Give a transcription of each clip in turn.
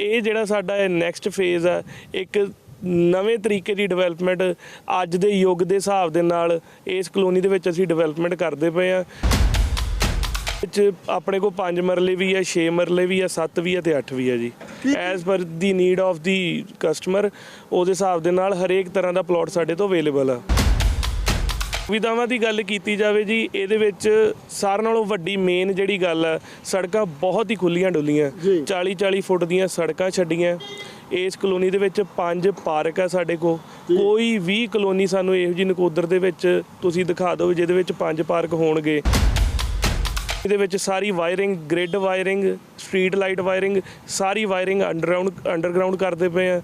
ਇਹ ਜਿਹੜਾ ਸਾਡਾ ਇਹ ਨੈਕਸਟ ਫੇਜ਼ ਆ ਇੱਕ ਨਵੇਂ ਤਰੀਕੇ ਦੀ ਡਿਵੈਲਪਮੈਂਟ ਅੱਜ ਦੇ ਯੁੱਗ ਦੇ ਹਿਸਾਬ ਦੇ ਨਾਲ ਇਸ ਕਲੋਨੀ ਦੇ ਵਿੱਚ ਅਸੀਂ ਡਿਵੈਲਪਮੈਂਟ ਕਰਦੇ ਪਏ ਆ। ਵਿੱਚ ਆਪਣੇ ਕੋਲ 5 ਮਰਲੇ ਵੀ ਆ 6 ਮਰਲੇ ਵੀ ਆ 7 ਵੀ ਆ ਤੇ 8 ਵੀ ਆ ਜੀ। As per the need of the customer ਉਹਦੇ ਹਿਸਾਬ ਦੇ ਨਾਲ ਹਰੇਕ ਤਰ੍ਹਾਂ ਦਾ ਪਲਾਟ ਸਾਡੇ ਤੋਂ ਅਵੇਲੇਬਲ ਆ। ਸੁਵਿਧਾਵਾਂ ਦੀ ਗੱਲ ਕੀਤੀ ਜਾਵੇ ਜੀ ਇਹਦੇ ਵਿੱਚ ਸਾਰਿਆਂ ਨਾਲੋਂ ਵੱਡੀ ਮੇਨ ਜਿਹੜੀ ਗੱਲ ਹੈ ਸੜਕਾਂ ਬਹੁਤ ਹੀ ਖੁੱਲੀਆਂ ਡੁੱਲੀਆਂ 40 40 ਫੁੱਟ ਦੀਆਂ ਸੜਕਾਂ ਛੱਡੀਆਂ। ਇਸ ਕਲੋਨੀ ਦੇ ਵਿੱਚ ਪੰਜ ਪਾਰਕ ਹੈ ਸਾਡੇ ਕੋਲ। ਕੋਈ ਵੀ ਕਲੋਨੀ ਸਾਨੂੰ ਇਹੋ ਜਿਹੀ ਨਕੋਦਰ ਦੇ ਵਿੱਚ ਤੁਸੀਂ ਦਿਖਾ ਦਿਓ ਜਿਹਦੇ ਵਿੱਚ ਪੰਜ ਪਾਰਕ ਹੋਣਗੇ। ਇਹਦੇ ਵਿੱਚ ਸਾਰੀ wiring grid wiring street light wiring ਸਾਰੀ ਵਾਇਰਿੰਗ ਅੰਡਰਗਰਾਉਂਡ ਅੰਡਰਗਰਾਉਂਡ ਕਰਦੇ ਪਏ ਆ।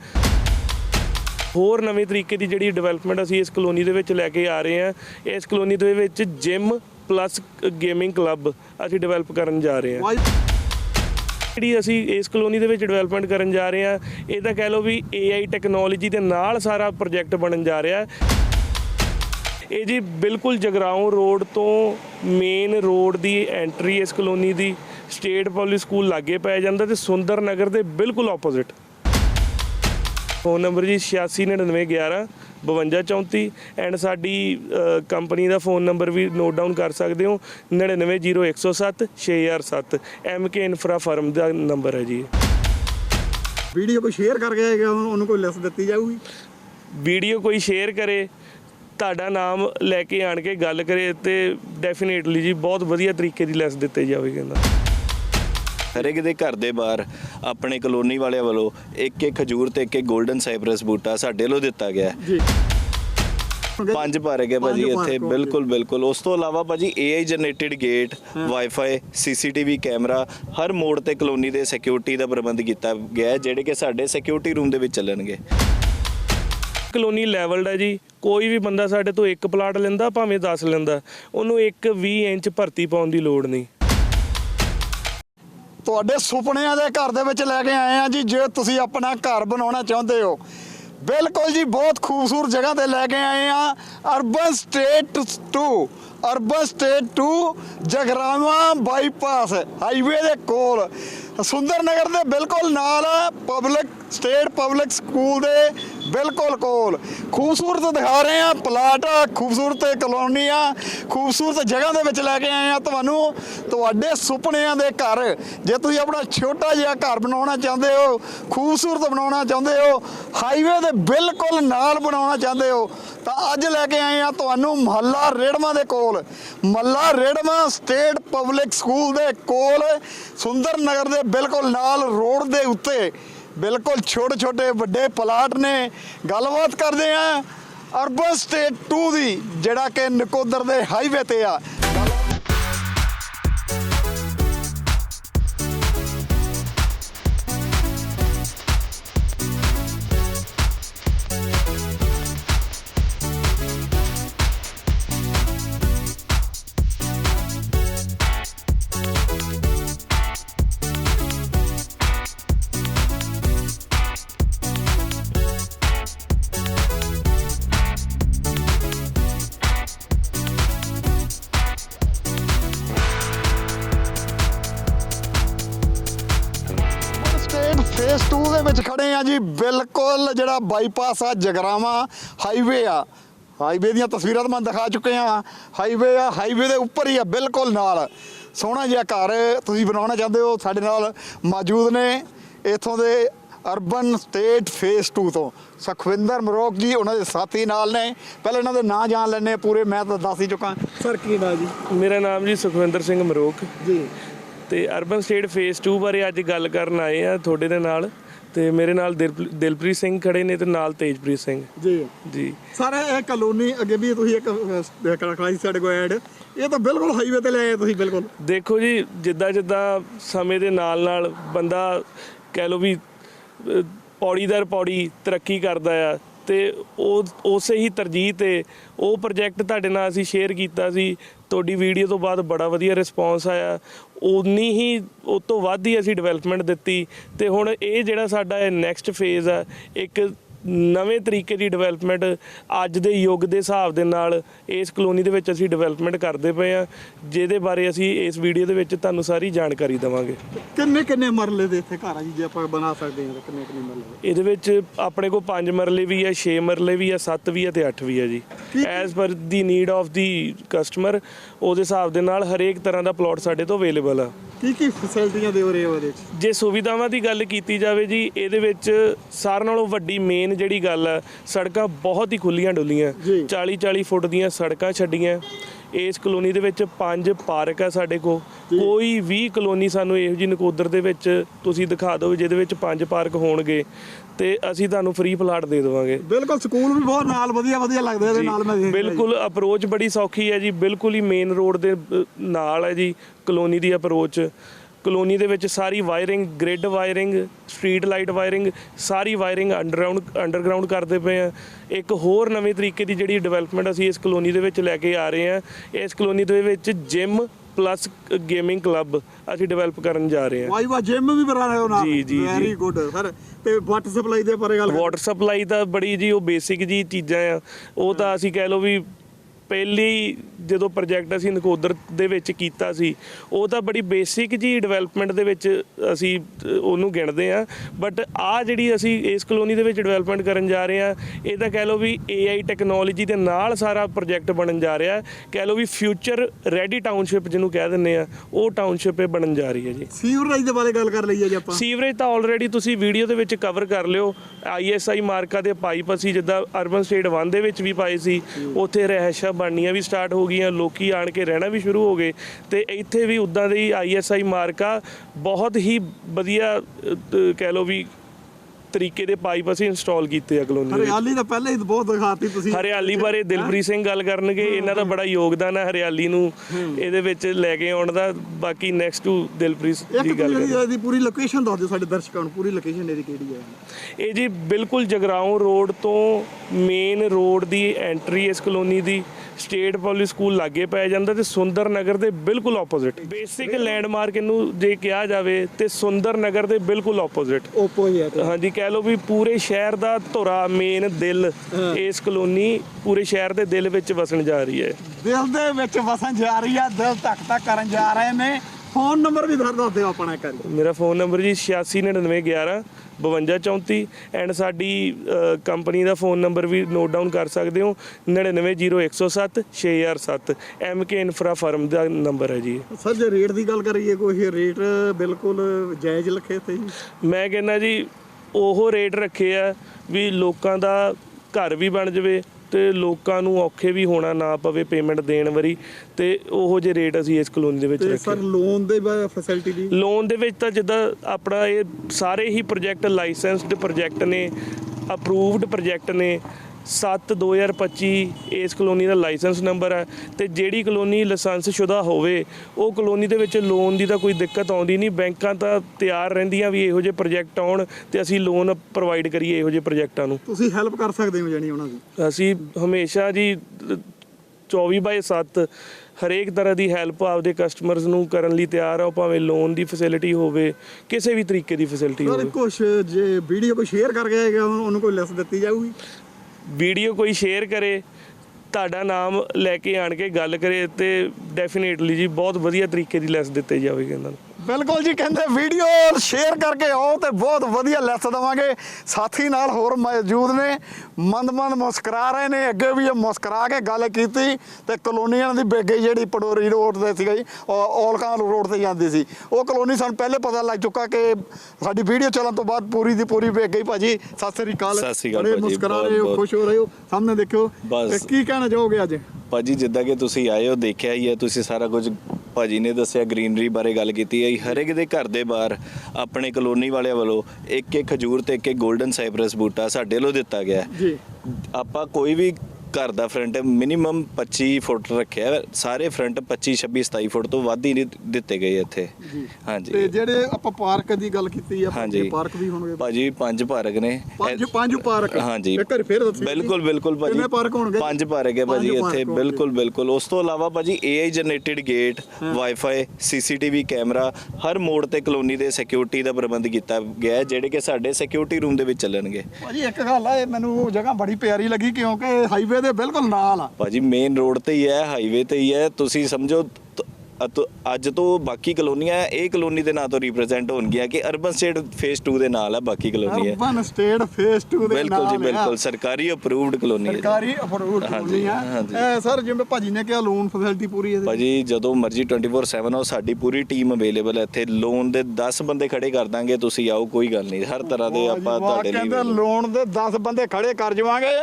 ਹੋਰ ਨਵੇਂ ਤਰੀਕੇ ਦੀ ਜਿਹੜੀ ਡਿਵੈਲਪਮੈਂਟ ਅਸੀਂ ਇਸ ਕਲੋਨੀ ਦੇ ਵਿੱਚ ਲੈ ਕੇ ਆ ਰਹੇ ਹਾਂ। ਇਸ ਕਲੋਨੀ ਦੇ ਵਿੱਚ ਜਿਮ ਪਲੱਸ ਗੇਮਿੰਗ ਕਲੱਬ ਅਸੀਂ ਡਿਵੈਲਪ ਕਰਨ ਜਾ ਰਹੇ ਹਾਂ। ਜਿਹੜੀ ਅਸੀਂ ਇਸ ਕਲੋਨੀ ਦੇ ਵਿੱਚ ਡਿਵੈਲਪਮੈਂਟ ਕਰਨ ਜਾ ਰਹੇ ਹਾਂ ਇਹ ਤਾਂ ਕਹਿ ਲਓ ਵੀ AI ਟੈਕਨੋਲੋਜੀ ਦੇ ਨਾਲ ਸਾਰਾ ਪ੍ਰੋਜੈਕਟ ਬਣਨ ਜਾ ਰਿਹਾ ਇਹ ਜੀ ਬਿਲਕੁਲ ਜਗਰਾਉਂ ਰੋਡ ਤੋਂ ਮੇਨ ਰੋਡ ਦੀ ਐਂਟਰੀ ਇਸ ਕਲੋਨੀ ਦੀ ਸਟੇਟ ਪਬਲਿਕ ਸਕੂਲ ਲਾਗੇ ਪੈ ਜਾਂਦਾ ਤੇ ਸੁੰਦਰ ਨਗਰ ਦੇ ਬਿਲਕੁਲ ਆਪੋਜ਼ਿਟ ਫੋਨ ਨੰਬਰ ਜੀ 869911 5234 ਐਂਡ ਸਾਡੀ ਕੰਪਨੀ ਦਾ ਫੋਨ ਨੰਬਰ ਵੀ ਨੋਟ ਡਾਊਨ ਕਰ ਸਕਦੇ ਹੋ 9901076 6007 MK ਇਨਫਰਾ ਫਰਮ ਦਾ ਨੰਬਰ ਹੈ ਜੀ। ਵੀਡੀਓ ਕੋਈ ਸ਼ੇਅਰ ਕਰਕੇ ਆਏਗਾ ਉਹਨੂੰ ਉਹਨੂੰ ਕੋਈ ਲਿਸਟ ਦਿੱਤੀ ਜਾਊਗੀ? ਵੀਡੀਓ ਕੋਈ ਸ਼ੇਅਰ ਕਰੇ ਤੁਹਾਡਾ ਨਾਮ ਲੈ ਕੇ ਆਣ ਕੇ ਗੱਲ ਕਰੇ ਤੇ ਡੈਫੀਨੇਟਲੀ ਜੀ ਬਹੁਤ ਵਧੀਆ ਤਰੀਕੇ ਦੀ ਲੈਸ ਦਿੱਤੇ ਜਾਵੇਗੀ ਇਹਦਾ ਹਰੇਕ ਦੇ ਘਰ ਦੇ ਬਾਹਰ ਆਪਣੇ ਕਲੋਨੀ ਵਾਲਿਆਂ ਵੱਲੋਂ ਇੱਕ ਇੱਕ ਖਜੂਰ ਤੇ ਇੱਕ ਇੱਕ 골ਡਨ ਸਾਈਪਰਸ ਬੂਟਾ ਸਾਡੇ ਵੱਲੋਂ ਦਿੱਤਾ ਗਿਆ ਹੈ। ਜੀ। ਪੰਜ ਪਾਰਕ ਹੈ ਭਾਜੀ ਇੱਥੇ ਬਿਲਕੁਲ ਬਿਲਕੁਲ। ਉਸ ਤੋਂ ਇਲਾਵਾ ਭਾਜੀ AI generated gate wifi CCTV camera ਹਰ ਮੋੜ ਤੇ ਕਲੋਨੀ ਦੇ ਸਿਕਿਉਰਿਟੀ ਦਾ ਪ੍ਰਬੰਧ ਕੀਤਾ ਗਿਆ ਹੈ, ਜਿਹੜੇ ਕਿ ਸਾਡੇ ਸਿਕਿਉਰਿਟੀ ਰੂਮ ਦੇ ਵਿੱਚ ਚੱਲਣਗੇ। ਕਲੋਨੀ ਲੈਵਲਡ ਹੈ ਜੀ। ਕੋਈ ਵੀ ਬੰਦਾ ਸਾਡੇ ਤੋਂ ਇੱਕ ਪਲਾਟ ਲੈਂਦਾ ਭਾਵੇਂ 10 ਲੈਂਦਾ ਉਹਨੂੰ ਇੱਕ 20 ਇੰਚ ਭਰਤੀ ਪਾਉਣ ਦੀ ਲੋੜ ਨਹੀਂ। ਤੁਹਾਡੇ ਸੁਪਨਿਆਂ ਦੇ ਘਰ ਦੇ ਵਿੱਚ ਲੈ ਕੇ ਆਏ ਆ ਜੀ, ਜੇ ਤੁਸੀਂ ਆਪਣਾ ਘਰ ਬਣਾਉਣਾ ਚਾਹੁੰਦੇ ਹੋ। ਬਿਲਕੁਲ ਜੀ, ਬਹੁਤ ਖੂਬਸੂਰਤ ਜਗ੍ਹਾ ਤੇ ਲੈ ਕੇ ਆਏ ਆ urban estate 2 urban estate 2 Jagraon bypass highway ਦੇ ਕੋਲ। ਸੁੰਦਰ ਨਗਰ ਦੇ ਬਿਲਕੁਲ ਨਾਲ ਪਬਲਿਕ ਸਟੇਟ ਪਬਲਿਕ ਸਕੂਲ ਦੇ ਬਿਲਕੁਲ ਕੋਲ। ਖੂਬਸੂਰਤ ਦਿਖਾ ਰਹੇ ਆ ਪਲਾਟ, ਖੂਬਸੂਰਤ ਕਲੋਨੀ ਆ, ਖੂਬਸੂਰਤ ਜਗ੍ਹਾ ਦੇ ਵਿੱਚ ਲੈ ਕੇ ਆਏ ਆ ਤੁਹਾਨੂੰ। ਤੁਹਾਡੇ ਸੁਪਨਿਆਂ ਦੇ ਘਰ, ਜੇ ਤੁਸੀਂ ਆਪਣਾ ਛੋਟਾ ਜਿਹਾ ਘਰ ਬਣਾਉਣਾ ਚਾਹੁੰਦੇ ਹੋ, ਖੂਬਸੂਰਤ ਬਣਾਉਣਾ ਚਾਹੁੰਦੇ ਹੋ ਹਾਈਵੇ ਦੇ ਬਿਲਕੁਲ ਨਾਲ ਬਣਾਉਣਾ ਚਾਹੁੰਦੇ ਹੋ, ਤਾਂ ਅੱਜ ਲੈ ਕੇ ਆਏ ਆ ਤੁਹਾਨੂੰ ਮਹੱਲਾ ਰੇੜਮਾ ਦੇ ਕੋਲ। ਮਹੱਲਾ ਰੇੜਮਾ ਸਟੇਟ ਪਬਲਿਕ ਸਕੂਲ ਦੇ ਕੋਲ ਸੁੰਦਰ ਨਗਰ ਦੇ ਬਿਲਕੁਲ ਨਾਲ ਰੋਡ ਦੇ ਉੱਤੇ। ਬਿਲਕੁਲ ਛੋਟੇ ਛੋਟੇ ਵੱਡੇ ਪਲਾਟ ਨੇ। ਗੱਲਬਾਤ ਕਰਦੇ ਆ ਅਰਬਨ ਸਟੇਟ 2 ਦੀ, ਜਿਹੜਾ ਕਿ ਨਕੋਦਰ ਦੇ ਹਾਈਵੇ ਤੇ ਆ। ਬਿਲਕੁਲ ਜਿਹੜਾ ਬਾਈਪਾਸ ਆ ਜਗਰਾਵਾਂ ਹਾਈਵੇ ਆ। ਹਾਈਵੇ ਦੀਆਂ ਤਸਵੀਰਾਂ ਤਾਂ ਮੈਂ ਦਿਖਾ ਚੁੱਕੇ ਆ ਹਾਈਵੇ ਆ ਹਾਈਵੇ ਦੇ ਉੱਪਰ ਹੀ ਆ ਬਿਲਕੁਲ ਨਾਲ। ਸੋਹਣਾ ਜਿਹਾ ਘਰ ਤੁਸੀਂ ਬਣਾਉਣਾ ਚਾਹੁੰਦੇ ਹੋ ਸਾਡੇ ਨਾਲ ਮੌਜੂਦ ਨੇ ਇਥੋਂ ਦੇ ਅਰਬਨ ਸਟੇਟ ਫੇਸ 2 ਤੋਂ। ਸੁਖਵਿੰਦਰ ਮਰੋਕ ਜੀ ਉਹਨਾਂ ਦੇ ਸਾਥੀ ਨਾਲ ਨੇ। ਪਹਿਲਾਂ ਇਹਨਾਂ ਦੇ ਨਾਂ ਜਾਣ ਲੈਣੇ ਪੂਰੇ ਮੈਂ ਤਾਂ ਦੱਸ ਹੀ ਚੁੱਕਾ। ਸਰ ਕੀ ਨਾਂ ਜੀ? ਮੇਰਾ ਨਾਮ ਜੀ ਸੁਖਵਿੰਦਰ ਸਿੰਘ ਮਰੋਕ। ਜੀ। ਤੇ ਅਰਬਨ ਸਟੇਟ ਫੇਸ 2 ਬਾਰੇ ਅੱਜ ਗੱਲ ਕਰਨ ਆਏ ਆ ਤੁਹਾਡੇ ਦੇ ਨਾਲ। ਤੇ ਮੇਰੇ ਨਾਲ ਦਿਲਪ- ਦਿਲਪ੍ਰੀਤ ਸਿੰਘ ਖੜੇ ਨੇ ਤੇ ਨਾਲ ਤੇਜਪ੍ਰੀਤ ਸਿੰਘ। ਜੀ। ਜੀ। ਸਰ ਇਹ ਕਲੋਨੀ ਅੱਗੇ ਵੀ ਤੁਸੀਂ ਇੱਕ ਕਲਾਈ ਸਾਡੇ ਕੋਲ ਐਡ। ਇਹ ਤਾਂ ਬਿਲਕੁਲ ਹਾਈਵੇ ਤੇ ਲੈ ਆਏ ਤੁਸੀਂ ਬਿਲਕੁਲ। ਦੇਖੋ ਜੀ ਜਿੱਦਾਂ ਜਿੱਦਾਂ ਸਮੇਂ ਦੇ ਨਾਲ ਨਾਲ ਬੰਦਾ ਕਹਿ ਲੋ ਵੀ ਅਹ, ਪੌੜੀ ਦਰ ਪੌੜੀ ਤਰੱਕੀ ਕਰਦਾ ਆ ਤੇ ਉਹ ਉਸੇ ਹੀ ਤਰਜੀਹ ਤੇ ਉਹ ਪ੍ਰੋਜੈਕਟ ਤੁਹਾਡੇ ਨਾਲ ਅਸੀਂ ਸ਼ੇਅਰ ਕੀਤਾ ਸੀ ਤੁਹਾਡੀ ਵੀਡੀਓ ਤੋਂ ਬਾਅਦ ਬੜਾ ਵਧੀਆ ਰਿਸਪੌਂਸ ਆਇਆ। ਉਨੀ ਹੀ ਉਹ ਤੋਂ ਵੱਧ ਹੀ ਅਸੀਂ ਡਿਵੈਲਪਮੈਂਟ ਦਿੱਤੀ। ਤੇ ਹੁਣ ਇਹ ਜਿਹੜਾ ਸਾਡਾ ਨੈਕਸਟ ਫੇਜ਼ ਆ, ਇੱਕ ਨਵੇਂ ਤਰੀਕੇ ਦੀ ਡਿਵੈਲਪਮੈਂਟ ਅੱਜ ਦੇ ਯੁੱਗ ਦੇ ਹਿਸਾਬ ਦੇ ਨਾਲ ਇਸ ਕਲੋਨੀ ਦੇ ਵਿੱਚ ਅਸੀਂ ਡਿਵੈਲਪਮੈਂਟ ਕਰਦੇ ਪਏ ਆ ਜਿਹਦੇ ਬਾਰੇ ਅਸੀਂ ਇਸ ਵੀਡੀਓ ਦੇ ਵਿੱਚ ਤੁਹਾਨੂੰ ਸਾਰੀ ਜਾਣਕਾਰੀ ਦੇਵਾਂਗੇ। ਕਿੰਨੇ ਕਿੰਨੇ ਮਰਲੇ ਦੇ ਇੱਥੇ ਘਰ ਆ ਜੀ ਜੇ ਆਪਾਂ ਬਣਾ ਸਕਦੇ ਹਾਂ ਕਿੰਨੇ ਕਿੰਨੇ ਮਰਲੇ ਇਹਦੇ ਵਿੱਚ ਆਪਣੇ ਕੋਲ 5 ਮਰਲੇ ਵੀ ਆ 6 ਮਰਲੇ ਵੀ ਆ 7 ਵੀ ਆ ਤੇ 8 ਵੀ ਆ ਜੀ। As per the need of the customer ਉਹਦੇ ਹਿਸਾਬ ਦੇ ਨਾਲ ਹਰੇਕ ਤਰ੍ਹਾਂ ਦਾ ਪਲਾਟ ਸਾਡੇ ਤੋਂ ਅਵੇਲੇਬਲ ਆ। ਕੀ ਕੀ ਫੈਸਿਲਿਟੀਆਂ ਦੇ ਰਹੇ ਹੋ ਇਹਦੇ ਵਿੱਚ? ਜੇ ਸੁਵਿਧਾਵਾਂ ਦੀ ਗੱਲ ਕੀਤੀ ਜਾਵੇ ਜੀ ਇਹਦੇ ਵਿੱਚ ਸਾਰਿਆਂ ਨਾਲੋਂ ਵੱਡੀ ਮੇਨ ਜਿਹੜੀ ਗੱਲ ਆ ਸੜਕਾਂ ਬਹੁਤ ਹੀ ਖੁੱਲੀਆਂ ਡੁੱਲੀਆਂ ਜੀ। 40 40 ਫੁੱਟ ਦੀਆਂ ਸੜਕਾਂ ਛੱਡੀਆਂ। ਇਸ ਕਲੋਨੀ ਦੇ ਵਿੱਚ ਪੰਜ ਪਾਰਕ ਆ ਸਾਡੇ ਕੋਲ। ਕੋਈ ਵੀ ਕਲੋਨੀ ਸਾਨੂੰ ਇਹੋ ਜਿਹੀ ਨਕੋਦਰ ਦੇ ਵਿੱਚ ਤੁਸੀਂ ਦਿਖਾ ਦਿਓ ਜਿਹਦੇ ਵਿੱਚ ਪੰਜ ਪਾਰਕ ਹੋਣਗੇ ਤੇ ਅਸੀਂ ਤੁਹਾਨੂੰ ਫ੍ਰੀ ਪਲਾਟ ਦੇ ਦੇਵਾਂਗੇ। ਬਿਲਕੁਲ ਸਕੂਲ ਵੀ ਬਹੁਤ ਨਾਲ ਵਧੀਆ ਵਧੀਆ ਲੱਗਦੇ ਇਹਦੇ ਨਾਲ ਮੈਂ ਜੀ। ਬਿਲਕੁਲ ਅਪਰੋਚ ਬੜੀ ਸੌਖੀ ਹੈ ਜੀ ਬਿਲਕੁਲ ਹੀ ਮੇਨ ਰੋਡ ਦੇ ਨਾਲ ਹੈ ਜੀ ਕਲੋਨੀ ਦੀ ਅਪਰੋਚ ਕਲੋਨੀ ਦੇ ਵਿੱਚ ਸਾਰੀ wiring grid wiring street light wiring ਸਾਰੀ ਵਾਇਰਿੰਗ ਅੰਡਰਗਰਾਉਂਡ ਅੰਡਰਗਰਾਉਂਡ ਕਰਦੇ ਪਏ ਆ। ਇੱਕ ਹੋਰ ਨਵੇਂ ਤਰੀਕੇ ਦੀ ਜਿਹੜੀ ਡਿਵੈਲਪਮੈਂਟ ਅਸੀਂ ਇਸ ਕਲੋਨੀ ਦੇ ਵਿੱਚ ਲੈ ਕੇ ਆ ਰਹੇ ਆ ਇਸ ਕਲੋਨੀ ਦੇ ਵਿੱਚ ਜਿਮ ਪਲੱਸ ਗੇਮਿੰਗ ਕਲੱਬ ਅਸੀਂ ਡਿਵੈਲਪ ਕਰਨ ਜਾ ਰਹੇ ਹਾਂ ਵਾਈ ਵਾ ਜਿਮ ਵੀ ਬਣਾ ਰਹੇ ਹੋ ਨਾਲ? ਜੀ, ਜੀ। Very good sir. ਤੇ ਵਾਟਰ ਸਪਲਾਈ ਦੇ ਬਾਰੇ ਗੱਲ ਵਾਟਰ ਸਪਲਾਈ ਤਾਂ ਬੜੀ ਜੀ ਉਹ ਬੇਸਿਕ ਜੀ ਚੀਜ਼ਾਂ ਆ। ਉਹ ਤਾਂ ਅਸੀਂ ਕਹਿ ਲਓ ਵੀ ਪਹਿਲੀ ਜਦੋਂ ਪ੍ਰੋਜੈਕਟ ਅਸੀਂ ਨਕੋਦਰ ਦੇ ਵਿੱਚ ਕੀਤਾ ਸੀ ਉਹ ਤਾਂ ਬੜੀ ਬੇਸਿਕ ਜੀ ਡਿਵੈਲਪਮੈਂਟ ਦੇ ਵਿੱਚ ਅਸੀਂ ਉਹਨੂੰ ਗਿਣਦੇ ਆ ਬਟ ਆ ਜਿਹੜੀ ਅਸੀਂ ਇਸ ਕਲੋਨੀ ਦੇ ਵਿੱਚ ਡਿਵੈਲਪਮੈਂਟ ਕਰਨ ਜਾ ਰਹੇ ਆ ਇਹ ਤਾਂ ਕਹਿ ਲਓ ਵੀ AI ਟੈਕਨੋਲੋਜੀ ਦੇ ਨਾਲ ਸਾਰਾ ਪ੍ਰੋਜੈਕਟ ਬਣਨ ਜਾ ਰਿਹਾ ਕਹਿ ਲਓ ਵੀ ਫਿਊਚਰ ਰੈਡੀ ਟਾਊਨਸ਼ਿਪ ਜਿਹਨੂੰ ਕਹਿ ਦਿੰਨੇ ਆ ਉਹ ਟਾਊਨਸ਼ਿਪ ਇਹ ਬਣਨ ਜਾ ਰਹੀ ਹੈ ਜੀ। ਸੀਵਰੇਜ ਦੇ ਬਾਰੇ ਗੱਲ ਕਰ ਲਈਏ ਜੀ ਆਪਾਂ। ਸੀਵਰੇਜ ਤਾਂ ਆਲਰੇਡੀ ਤੁਸੀਂ ਵੀਡੀਓ ਦੇ ਵਿੱਚ ਕਵਰ ਕਰ ਲਿਓ। ਆਈਐਸਆਈ ਮਾਰਕਾ ਦੇ ਪਾਈਪ ਅਸੀਂ ਜਿੱਦਾਂ ਅਰਬਨ ਸਟੇਟ 1 ਦੇ ਵਿੱਚ ਵੀ ਪਾਏ ਸੀ ਉੱਥੇ ਰਹਿਸ਼ਾ ਬਣਨੀਆਂ ਵੀ ਸਟਾਰਟ ਹੋ ਗਈਆਂ ਲੋਕੀ ਆਣ ਕੇ ਰਹਿਣਾ ਵੀ ਸ਼ੁਰੂ ਹੋ ਗਏ ਤੇ ਇੱਥੇ ਵੀ ਉਦਾਂ ਦੀ ਆਈਐਸਆਈ ਮਾਰਕਾ ਬਹੁਤ ਹੀ ਵਧੀਆ ਕਹਿ ਲਓ ਵੀ ਤਰੀਕੇ ਦੇ ਪਾਈਪ ਅਸੀਂ ਇੰਸਟਾਲ ਕੀਤੇ ਆ ਕਲੋਨੀ ਦੇ ਵਿੱਚ। ਹਰਿਆਲੀ ਤਾਂ ਪਹਿਲਾਂ ਹੀ ਬਹੁਤ ਦਿਖਾਤੀ ਤੁਸੀਂ। ਹਰਿਆਲੀ ਬਾਰੇ ਦਿਲਪ੍ਰੀਤ ਸਿੰਘ ਗੱਲ ਕਰਨਗੇ ਇਹਨਾਂ ਦਾ ਬੜਾ ਯੋਗਦਾਨ ਹੈ ਹਰਿਆਲੀ ਨੂੰ ਇਹਦੇ ਵਿੱਚ ਲੈ ਕੇ ਆਉਣ ਦਾ ਬਾਕੀ ਨੈਕਸਟ ਟੂ ਦਿਲਪ੍ਰੀਤ ਇੱਕ ਦੀ ਗੱਲ ਜਿਹੜੀ ਇਹਦੀ ਪੂਰੀ ਲੋਕੇਸ਼ਨ ਦੱਸ ਦਿਓ ਸਾਡੇ ਦਰਸ਼ਕਾਂ ਨੂੰ ਪੂਰੀ ਲੋਕੇਸ਼ਨ ਇਹਦੀ ਕਿਹੜੀ ਹੈ। ਇਹ ਜੀ ਬਿਲਕੁਲ ਜਗਰਾਉਂ ਰੋਡ ਤੋਂ ਮੇਨ ਰੋਡ ਦੀ ਐਂਟਰੀ ਇਸ ਕਲੋਨੀ ਦੀ। ਸਟੇਟ ਪਬਲਿਕ ਸਕੂਲ ਲਾਗੇ ਪੈ ਜਾਂਦਾ ਤੇ ਸੁੰਦਰ ਨਗਰ ਦੇ ਬਿਲਕੁਲ ਆਪੋਜ਼ਿਟ ਬੇਸਿਕ ਲੈਂਡਮਾਰਕ ਇਹਨੂੰ ਜੇ ਕਿਹਾ ਜਾਵੇ ਤੇ ਸੁੰਦਰ ਨਗਰ ਦੇ ਬਿਲਕੁਲ ਆਪੋਜ਼ਿਟ ਹੀ ਹੈ ਤੇ। ਹਾਂਜੀ ਕਹਿ ਲਓ ਵੀ ਪੂਰੇ ਸ਼ਹਿਰ ਦਾ ਧੁਰਾ ਮੇਨ ਦਿਲ ਇਸ ਕਲੋਨੀ ਪੂਰੇ ਸ਼ਹਿਰ ਦੇ ਦਿਲ ਵਿੱਚ ਵਸਣ ਜਾ ਰਹੀ ਹੈ। ਦਿਲ ਦੇ ਵਿੱਚ ਵਸਣ ਜਾ ਰਹੀ ਆ ਦਿਲ ਧੱਕ ਧੱਕ ਕਰਨ ਜਾ ਰਹੇ ਨੇ। ਫੋਨ ਨੰਬਰ ਵੀ ਦੱਸ ਦਿਓ ਆਪਣਾ ਇੱਕ ਵਾਰੀ। ਮੇਰਾ ਫੋਨ ਨੰਬਰ ਜੀ 869911 5234 ਐਂਡ ਸਾਡੀ ਕੰਪਨੀ ਦਾ ਫੋਨ ਨੰਬਰ ਵੀ ਨੋਟ ਡਾਊਨ ਕਰ ਸਕਦੇ ਹੋ 9901076 6007 MK ਇਨਫਰਾ ਫਰਮ ਦਾ ਨੰਬਰ ਹੈ ਜੀ। ਸਰ ਜੇ ਰੇਟ ਦੀ ਗੱਲ ਕਰੀਏ ਕੋਈ ਰੇਟ ਬਿਲਕੁਲ ਜਾਇਜ਼ ਲਿਖੇ ਤੇ ਜੀ? ਮੈਂ ਕਹਿੰਦਾ ਜੀ ਉਹ ਰੇਟ ਰੱਖੇ ਆ ਵੀ ਲੋਕਾਂ ਦਾ ਘਰ ਵੀ ਬਣ ਜਾਵੇ ਤੇ ਲੋਕਾਂ ਨੂੰ ਔਖੇ ਵੀ ਹੋਣਾ ਨਾ ਪਵੇ ਪੇਮੈਂਟ ਦੇਣ ਵਾਰੀ ਤੇ ਉਹੋ ਜਿਹੇ ਰੇਟ ਅਸੀਂ ਇਸ ਕਲੋਨੀ ਦੇ ਵਿੱਚ ਤੇ ਰੱਖੇ। ਸਰ ਲੋਨ ਦੇ ਫੈਸਿਲਿਟੀ ਦੀ? ਲੋਨ ਦੇ ਵਿੱਚ ਤਾਂ ਜਿੱਦਾਂ ਆਪਣਾ ਇਹ ਸਾਰੇ ਹੀ ਪ੍ਰੋਜੈਕਟ ਲਾਇਸੈਂਸਡ ਪ੍ਰੋਜੈਕਟ ਨੇ ਅਪਰੂਵਡ ਪ੍ਰੋਜੈਕਟ ਨੇ 7 2025 ਇਸ ਕਲੋਨੀ ਦਾ ਲਾਇਸੈਂਸ ਨੰਬਰ ਹੈ ਤੇ ਜਿਹੜੀ ਕਲੋਨੀ ਲਾਇਸੈਂਸ ਸ਼ੁਦਾ ਹੋਵੇ ਉਹ ਕਲੋਨੀ ਦੇ ਵਿੱਚ ਲੋਨ ਦੀ ਤਾਂ ਕੋਈ ਦਿੱਕਤ ਆਉਂਦੀ ਨਹੀਂ ਬੈਂਕਾਂ ਤਾਂ ਤਿਆਰ ਰਹਿੰਦੀਆਂ ਵੀ ਇਹੋ ਜਿਹੇ ਪ੍ਰੋਜੈਕਟ ਆਉਣ ਤੇ ਅਸੀਂ ਲੋਨ ਪ੍ਰੋਵਾਈਡ ਕਰੀਏ ਇਹੋ ਜਿਹੇ ਪ੍ਰੋਜੈਕਟਾਂ ਨੂੰ। ਤੁਸੀਂ ਹੈਲਪ ਕਰ ਸਕਦੇ ਹੋ ਜਾਨੀ ਉਹਨਾਂ ਦੀ? ਅਸੀਂ ਹਮੇਸ਼ਾ ਜੀ 24 ਬਾਈ 7 ਹਰੇਕ ਤਰ੍ਹਾਂ ਦੀ ਹੈਲਪ ਆਪਦੇ ਕਸਟਮਰਸ ਨੂੰ ਕਰਨ ਲਈ ਤਿਆਰ ਆ ਉਹ ਭਾਵੇਂ ਲੋਨ ਦੀ ਫੈਸਿਲਿਟੀ ਹੋਵੇ ਕਿਸੇ ਵੀ ਤਰੀਕੇ ਦੀ ਫੈਸਿਲਿਟੀ ਹੋਵੇ। ਕੁਝ ਜੇ ਵੀਡੀਓ ਕੋਈ ਸ਼ੇਅਰ ਕਰਕੇ ਆਏਗਾ ਉਹਨੂੰ ਕੋਈ ਲੈਸ ਦਿੱਤੀ ਜਾਊਗੀ? ਵੀਡੀਓ ਕੋਈ ਸ਼ੇਅਰ ਕਰੇ, ਤੁਹਾਡਾ ਨਾਮ ਲੈ ਕੇ ਆਣ ਕੇ ਗੱਲ ਕਰੇ ਤੇ ਡੈਫੀਨੇਟਲੀ ਜੀ ਬਹੁਤ ਵਧੀਆ ਤਰੀਕੇ ਦੀ ਲੈਸ ਦਿੱਤੇ ਜਾਵੇਗੀ ਇਹਨਾਂ ਨੂੰ। ਬਿਲਕੁਲ ਜੀ ਕਹਿੰਦੇ ਵੀਡੀਓ ਸ਼ੇਅਰ ਕਰਕੇ ਆਓ ਤੇ ਬਹੁਤ ਵਧੀਆ ਲੈਸ ਦਵਾਂਗੇ। ਸਾਥੀ ਨਾਲ ਹੋਰ ਮੌਜੂਦ ਨੇ ਮੰਦ-ਮੰਦ ਮੁਸਕਰਾ ਰਹੇ ਨੇ ਅੱਗੇ ਵੀ ਇਹ ਮੁਸਕਰਾ ਕੇ ਗੱਲ ਕੀਤੀ ਤੇ ਕਲੋਨੀਆਂ ਦੀ ਬੇਗੇ ਜਿਹੜੀ ਪਡੋਰੀ ਰੋਡ ਤੇ ਸੀਗਾ ਜੀ ਔਲਕਾਂ ਰੋਡ ਤੇ ਜਾਂਦੀ ਸੀ। ਉਹ ਕਲੋਨੀ ਸਾਨੂੰ ਪਹਿਲੇ ਪਤਾ ਲੱਗ ਚੁੱਕਾ ਕਿ ਸਾਡੀ ਵੀਡੀਓ ਚੱਲਣ ਤੋਂ ਬਾਅਦ ਪੂਰੀ ਦੀ ਪੂਰੀ ਗਈ ਭਾਜੀ। ਸਤਿ ਸ੍ਰੀ ਅਕਾਲ। ਬੜੇ ਮੁਸਕਰਾ ਰਹੇ ਹੋ। ਖੁਸ਼ ਹੋ ਰਹੇ ਹੋ ਸਾਹਮਣੇ ਦੇਖਿਓ। ਕੀ ਕਹਿਣਾ ਚਾਹੋਗੇ ਅੱਜ? ਭਾਜੀ ਜਿੱਦਾਂ ਕਿ ਤੁਸੀਂ ਆਏ ਹੋ ਦੇਖਿਆ ਹੀ ਹੈ ਤੁਸੀਂ ਸਾਰਾ ਕੁਝ ਭਾਜੀ ਨੇ ਦੱਸਿਆ ਗ੍ਰੀਨਰੀ ਬਾਰੇ ਗੱਲ ਕੀਤੀ ਹੈ ਹਰ ਇੱਕ ਦੇ ਘਰ ਦੇ ਬਾਹਰ ਆਪਣੇ ਕਲੋਨੀ ਵਾਲਿਆਂ ਵੱਲੋਂ ਇੱਕ ਇੱਕ ਖਜੂਰ ਤੇ ਇੱਕ ਇੱਕ 골ਡਨ ਸਾਈਪਰਸ ਬੂਟਾ ਸਾਡੇ ਵੱਲੋਂ ਦਿੱਤਾ ਗਿਆ ਹੈ। ਜੀ ਆਪਾਂ ਕੋਈ ਵੀ ਘਰ ਦਾ ਫਰੰਟ ਮਿਨੀਮਮ 25 ਫੁੱਟ ਰੱਖਿਆ। ਸਾਰੇ ਫਰੰਟ 25 26 27 ਫੁੱਟ ਤੋਂ ਵੱਧ ਹੀ ਦਿੱਤੇ ਗਏ ਇੱਥੇ। ਹਾਂਜੀ। ਤੇ ਜਿਹੜੇ ਆਪਾਂ ਪਾਰਕ ਦੀ ਗੱਲ ਕੀਤੀ ਆ ਹਾਂਜੀ। ਪਾਰਕ ਵੀ ਹੋਣਗੇ। ਭਾਜੀ ਪੰਜ ਪਾਰਕ ਨੇ। ਪੰਜ ਪੰਜ ਪਾਰਕ? ਹਾਂਜੀ। ਇੱਕ ਵਾਰੀ ਫੇਰ ਦੱਸੋ। ਬਿਲਕੁਲ ਬਿਲਕੁਲ ਭਾਜੀ। ਕਿੰਨੇ ਪਾਰਕ ਹੋਣਗੇ? ਪੰਜ ਪਾਰਕ ਹੈ ਭਾਜੀ ਇੱਥੇ। ਬਿਲਕੁਲ ਬਿਲਕੁਲ। ਉਸ ਤੋਂ ਇਲਾਵਾ ਭਾਜੀ AI generated gate wifi CCTV camera ਹਰ ਮੋੜ ਤੇ ਕਲੋਨੀ ਦੇ ਸਿਕਿਉਰਿਟੀ ਦਾ ਪ੍ਰਬੰਧ ਕੀਤਾ ਗਿਆ ਹੈ, ਜਿਹੜੇ ਕਿ ਸਾਡੇ ਸਿਕਿਉਰਿਟੀ ਰੂਮ ਦੇ ਵਿੱਚ ਚੱਲਣਗੇ। ਭਾਜੀ ਇੱਕ ਗੱਲ ਆ ਇਹ ਮੈਨੂੰ ਜਗ੍ਹਾ ਬੜੀ ਪਿਆਰੀ ਲੱਗੀ ਕਿਉਂਕਿ ਹਾਈਵੇ ਦੇ ਬਿਲਕੁਲ ਨਾਲ ਆ। ਭਾਜੀ ਮੇਨ ਰੋਡ ਤੇ ਹੀ ਹੈ ਹਾਈਵੇ ਤੇ ਹੀ ਹੈ। ਤੁਸੀਂ ਸਮਝੋ ਅੱਜ ਤੋਂ ਬਾਕੀ ਕਲੋਨੀਆਂ ਇਹ ਕਲੋਨੀ ਦੇ ਨਾਂ ਤੋਂ ਰਿਪਰੈਜ਼ੈਂਟ ਹੋਣਗੀਆਂ ਕਿ ਅਰਬਨ ਸਟੇਟ ਫੇਸ 2 ਦੇ ਨਾਲ ਹੈ ਬਾਕੀ ਕਲੋਨੀ ਹੈ। ਅਰਬਨ ਸਟੇਟ ਫੇਸ 2 ਦੇ ਬਿਲਕੁਲ ਜੀ ਨਾਲ। ਬਿਲਕੁਲ ਸਰਕਾਰੀ ਅਪਰੂਵਡ ਕਲੋਨੀ ਹੈ। ਸਰਕਾਰੀ ਅਪਰੂਵਡ ਹਾਂਜੀ। ਇਹ ਸਰ ਜਿਵੇਂ ਭਾਜੀ ਨੇ ਕਿਹਾ ਲੋਨ ਫੈਸਿਲਿਟੀ ਪੂਰੀ ਹੈ ਭਾਜੀ ਜਦੋਂ ਮਰਜ਼ੀ 24/7 ਆਓ ਸਾਡੀ ਪੂਰੀ ਟੀਮ ਅਵੇਲੇਬਲ ਹੈ ਇੱਥੇ। ਲੋਨ ਦੇ 10 ਬੰਦੇ ਖੜੇ ਕਰ ਦਾਂਗੇ ਤੁਸੀਂ ਆਓ ਕੋਈ ਗੱਲ ਨਹੀਂ। ਹਰ ਤਰ੍ਹਾਂ ਦੇ ਆਪਾਂ ਤੁਹਾਡੇ ਲਈ ਕਹਿੰਦੇ ਲੋਨ ਦੇ 10 ਬੰਦੇ ਖੜੇ ਕਰ ਜਾਵਾਂਗੇ।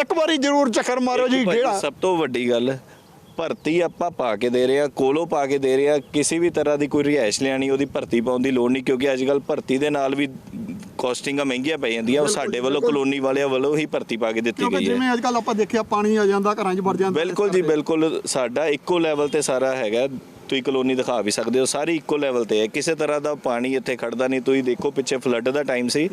ਇੱਕ ਵਾਰੀ ਜ਼ਰੂਰ ਚੱਕਰ ਮਾਰੋ ਜੀ ਜਿਹੜਾ ਸਭ ਤੋਂ ਵੱਡੀ ਗੱਲ ਭਰਤੀ ਆਪਾਂ ਪਾ ਕੇ ਦੇ ਰਹੇ ਆ ਕੋਲੋਂ ਪਾ ਕੇ ਦੇ ਰਹੇ ਆ ਕਿਸੇ ਵੀ ਤਰ੍ਹਾਂ ਦੀ ਕੋਈ ਰਿਹਾਇਸ਼ ਲੈਣੀ ਉਹਦੀ ਭਰਤੀ ਪਾਉਣ ਦੀ ਲੋੜ ਨਹੀਂ ਕਿਉਂਕਿ ਅੱਜ ਕੱਲ ਭਰਤੀ ਦੇ ਨਾਲ ਵੀ ਕੋਸਟਿੰਗਾਂ ਮਹਿੰਗੀਆਂ ਪੈ ਜਾਂਦੀਆਂ ਉਹ ਸਾਡੇ ਵੱਲੋਂ। ਕਲੋਨੀ ਵਾਲਿਆਂ ਵੱਲੋਂ ਹੀ ਭਰਤੀ ਪਾ ਕੇ ਦਿੱਤੀ ਗਈ ਹੈ। ਜਿਵੇਂ ਅੱਜ ਕੱਲ ਆਪਾਂ ਦੇਖਿਆ ਪਾਣੀ ਆ ਜਾਂਦਾ ਘਰਾਂ 'ਚ ਵੜ ਜਾਂਦਾ ਬਿਲਕੁਲ ਜੀ ਬਿਲਕੁਲ ਸਾਡਾ ਇੱਕੋ ਲੈਵਲ ਤੇ ਸਾਰਾ ਹੈਗਾ। ਤੁਸੀਂ ਕਲੋਨੀ ਦਿਖਾ ਵੀ ਸਕਦੇ ਹੋ ਸਾਰੀ ਇੱਕੋ ਲੈਵਲ ਤੇ ਹੈ। ਕਿਸੇ ਤਰ੍ਹਾਂ ਦਾ ਪਾਣੀ ਇੱਥੇ ਖੜਦਾ ਨਹੀਂ ਤੁਸੀਂ ਦੇਖੋ ਪਿੱਛੇ ਫਲੱਡ ਦਾ ਟਾਈਮ ਸੀ।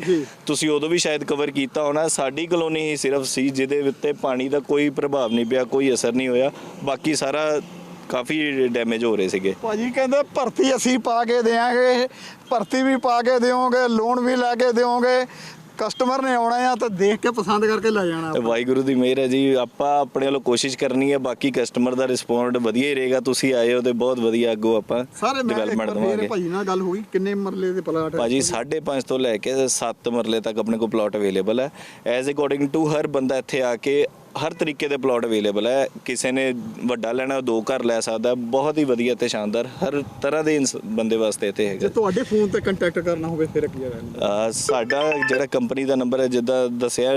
ਤੁਸੀਂ ਉਦੋਂ ਵੀ ਸ਼ਾਇਦ ਕਵਰ ਕੀਤਾ ਹੋਣਾ ਸਾਡੀ ਕਲੋਨੀ ਹੀ ਸਿਰਫ ਸੀ ਜਿਹਦੇ ਉੱਤੇ ਪਾਣੀ ਦਾ ਕੋਈ ਪ੍ਰਭਾਵ ਨਹੀਂ ਪਿਆ ਕੋਈ ਅਸਰ ਨਹੀਂ ਹੋਇਆ। ਬਾਕੀ ਸਾਰਾ ਕਾਫੀ ਡੈਮੇਜ ਹੋ ਰਹੇ ਸੀਗੇ। ਭਾਜੀ ਕਹਿੰਦੇ ਭਰਤੀ ਅਸੀਂ ਪਾ ਕੇ ਦੇਾਂਗੇ ਭਰਤੀ ਵੀ ਪਾ ਕੇ ਦਿਓਗੇ ਲੋਨ ਵੀ ਲੈ ਕੇ ਦਿਓਗੇ ਕਸਟਮਰ ਨੇ ਆਉਣਾ ਆ ਤਾਂ ਦੇਖ ਕੇ ਪਸੰਦ ਕਰਕੇ ਲੈ ਜਾਣਾ ਤੇ ਵਾਹਿਗੁਰੂ ਦੀ ਮਿਹਰ ਹੈ ਜੀ ਆਪਾਂ ਆਪਣੇ ਵੱਲੋਂ ਕੋਸ਼ਿਸ਼ ਕਰਨੀ ਹੈ ਬਾਕੀ ਕਸਟਮਰ ਦਾ ਰਿਸਪੌਂਡ ਵਧੀਆ ਹੀ ਰਹੇਗਾ ਤੁਸੀਂ ਆਏ ਹੋ ਤੇ ਬਹੁਤ ਵਧੀਆ ਅੱਗੋਂ ਆਪਾਂ ਸਾਰੇ ਡਿਵੈਲਪਮੈਂਟ ਦਵਾਂਗੇ ਭਾਜੀ ਨਾਲ ਗੱਲ ਹੋ ਗਈ ਕਿੰਨੇ ਮਰਲੇ ਦੇ ਪਲਾਟ? ਭਾਜੀ 5.5 ਤੋਂ ਲੈ ਕੇ 7 ਮਰਲੇ ਤੱਕ ਆਪਣੇ ਕੋਲ ਪਲਾਟ ਅਵੇਲੇਬਲ ਹੈ। ਐਜ਼ ਅਕੋਰਡਿੰਗ ਟੂ ਹਰ ਬੰਦਾ ਇੱਥੇ ਆ ਕੇ ਹਰ ਤਰੀਕੇ ਦੇ ਪਲਾਟ ਅਵੇਲੇਬਲ ਹੈ। ਕਿਸੇ ਨੇ ਵੱਡਾ ਲੈਣਾ ਦੋ ਘਰ ਲੈ ਸਕਦਾ। ਬਹੁਤ ਹੀ ਵਧੀਆ ਤੇ ਸ਼ਾਨਦਾਰ ਹਰ ਤਰ੍ਹਾਂ ਦੇ ਇਨਸ- ਬੰਦੇ ਵਾਸਤੇ ਇੱਥੇ ਜੇ ਹੈਗਾ ਤੁਹਾਡੇ ਫੋਨ ਤੇ ਕੰਟੈਕਟ ਕਰਨਾ ਹੋਵੇ ਫਿਰ ਕੀ ਹੈ ਅਹ ਸਾਡਾ ਜਿਹੜਾ ਕੰਪਨੀ ਦਾ ਨੰਬਰ ਹੈ ਜਿੱਦਾਂ ਦੱਸਿਆ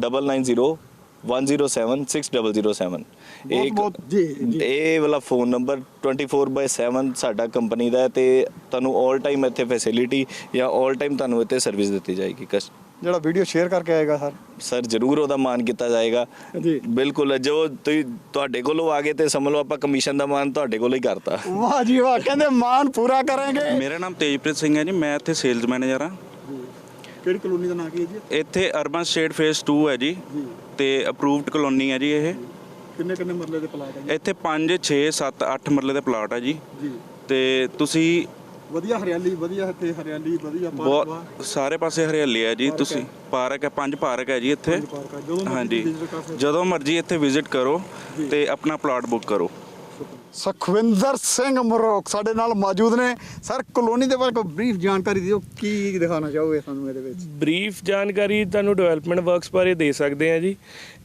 9901076007 ਬਹੁਤ ਬਹੁਤ ਜੀ ਜੀ। ਇਹ ਵਾਲਾ ਫੋਨ ਨੰਬਰ 24/7 ਸਾਡਾ ਕੰਪਨੀ ਦਾ ਹੈ ਤੇ ਤੁਹਾਨੂੰ 올 ਟਾਈਮ ਇੱਥੇ ਫੈਸਿਲਿਟੀ ਜਾਂ 올 ਟਾਈਮ ਤੁਹਾਨੂੰ ਇੱਥੇ ਸਰਵਿਸ ਦਿੱਤੀ ਜਾਏਗੀ। ਕਸ ਜਿਹੜਾ ਵੀਡੀਓ ਸ਼ੇਅਰ ਕਰਕੇ ਆਏਗਾ ਸਰ। ਸਰ ਜ਼ਰੂਰ ਉਹਦਾ ਮਾਨ ਕੀਤਾ ਜਾਏਗਾ। ਜੀ। ਬਿਲਕੁਲ ਜੋ ਤੁਸੀਂ ਤੁਹਾਡੇ ਕੋਲੋਂ ਆ ਗਏ ਤੇ ਸਮਝ ਲਓ ਆਪਾਂ ਕਮਿਸ਼ਨ ਦਾ ਮਾਨ ਤੁਹਾਡੇ ਕੋਲੋਂ ਹੀ ਕਰਤਾ। ਵਾਹ ਜੀ ਵਾਹ ਕਹਿੰਦੇ ਮਾਨ ਪੂਰਾ ਕਰਾਂਗੇ। ਮੇਰਾ ਨਾਮ ਤੇਜਪ੍ਰੀਤ ਸਿੰਘ ਹੈ ਜੀ ਮੈਂ ਇੱਥੇ ਸੇਲਜ਼ ਮੈਨੇਜਰ ਹਾਂ। ਕਿਹੜੀ ਕਲੋਨੀ ਦਾ ਨਾਂ ਕੀ ਹੈ ਜੀ? ਇੱਥੇ ਅਰਬਨ ਸਟੇਟ ਫੇਸ 2 ਹੈ ਜੀ। ਜੀ। ਤੇ ਅਪਰੂਵਡ ਕਲੋਨੀ ਹੈ ਜੀ ਇਹ। ਕਿੰਨੇ ਕਿੰਨੇ ਮਰਲੇ ਦੇ ਪਲਾਟ ਹੈ ਜੀ? ਇੱਥੇ 5 6 7 8 ਮਰਲੇ ਦੇ ਪਲਾਟ ਹੈ ਜੀ। ਜੀ। ਤੇ ਤੁਸੀਂ ਵਧੀਆ ਹਰਿਆਲੀ ਵਧੀਆ ਇੱਥੇ ਹਰਿਆਲੀ ਵਧੀਆ ਪਾਰਕ ਵਾ। ਬਹੁਤ ਸਾਰੇ ਪਾਸੇ ਹਰਿਆਲੀ ਹੈ ਜੀ ਤੁਸੀਂ। ਪਾਰਕ ਹੈ ਪੰਜ ਪਾਰਕ ਹੈ ਜੀ ਇੱਥੇ। ਪਾਰਕ। ਜਦੋਂ ਹਾਂਜੀ। ਜਦੋਂ ਮਰਜ਼ੀ ਇੱਥੇ ਵਿਜ਼ਿਟ ਕਰੋ ਤੇ ਆਪਣਾ ਪਲਾਟ ਬੁੱਕ ਕਰੋ। ਸੁਖਵਿੰਦਰ ਸਿੰਘ ਮਰੋਕ ਸਾਡੇ ਨਾਲ ਮੌਜੂਦ ਨੇ। ਸਰ ਕਲੋਨੀ ਦੇ ਬਾਰੇ ਕੋਈ ਬਰੀਫ ਜਾਣਕਾਰੀ ਦਿਓ ਕੀ ਦਿਖਾਉਣਾ ਚਾਹੋਗੇ ਸਾਨੂੰ ਇਹਦੇ ਵਿੱਚ? ਬਰੀਫ ਜਾਣਕਾਰੀ ਤੁਹਾਨੂੰ ਡਿਵੈਲਪਮੈਂਟ ਵਰਕਸ ਬਾਰੇ ਦੇ ਸਕਦੇ ਆ ਜੀ।